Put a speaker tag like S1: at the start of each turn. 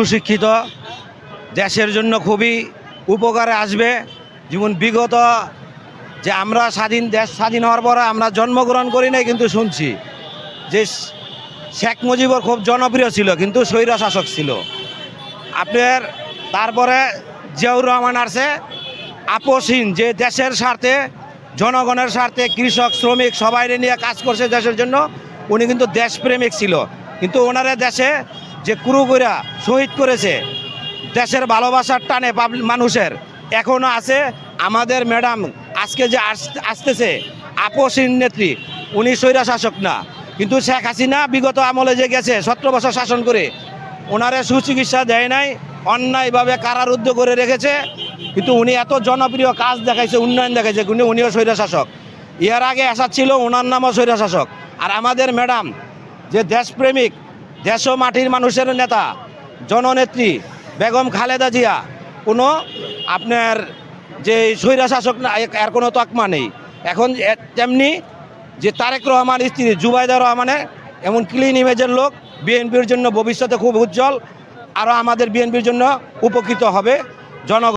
S1: সুশিক্ষিত, দেশের জন্য খুবই উপকারে আসবে। যেমন বিগত যে আমরা স্বাধীন দেশ স্বাধীন হওয়ার পরে আমরা জন্মগ্রহণ করি নাই কিন্তু শুনছি যে শেখ মুজিবর খুব জনপ্রিয় ছিল, কিন্তু স্বৈর শাসক ছিল। আপনার তারপরে জিয়াউর রহমান আসছে, আপোষহীন যে দেশের স্বার্থে, জনগণের স্বার্থে কৃষক, শ্রমিক সবাই নিয়ে কাজ করছে দেশের জন্য, উনি কিন্তু দেশপ্রেমিক ছিল। কিন্তু ওনারা দেশে যে কুরুগুরা শহীদ করেছে, দেশের ভালোবাসার টানে মানুষের এখনও আছে। আমাদের ম্যাডাম আজকে যে আস- আসতেছে আপোষহীন নেত্রী, উনি স্বৈরা শাসক না। কিন্তু শেখ হাসিনা বিগত আমলে যে গেছে, সতেরো বছর শাসন করে, ওনারে সুচিকিৎসা দেয় নাই, অন্যায়ভাবে কারারুদ্ধ করে রেখেছে। কিন্তু উনি এত জনপ্রিয় কাজ দেখাইছে, উন্নয়ন দেখাইছে, কিন্তু উনিও স্বৈরা শাসক। এর আগে আসা ছিল, ওনার নামও স্বৈরা শাসক। আর আমাদের ম্যাডাম যে দেশপ্রেমিক দেশ মাটির মানুষের নেতা, জননেত্রী বেগম খালেদা জিয়া, কোনো আপনার যে স্বৈরা শাসক এর কোনো তকমা নেই। এখন তেমনি যে তারেক রহমান স্ত্রী জুবাইদা রহমানের এমন ক্লিন ইমেজের লোক বিএনপির জন্য ভবিষ্যতে খুব উজ্জ্বল, আরও আমাদের বিএনপির জন্য উপকৃত হবে জনগণ।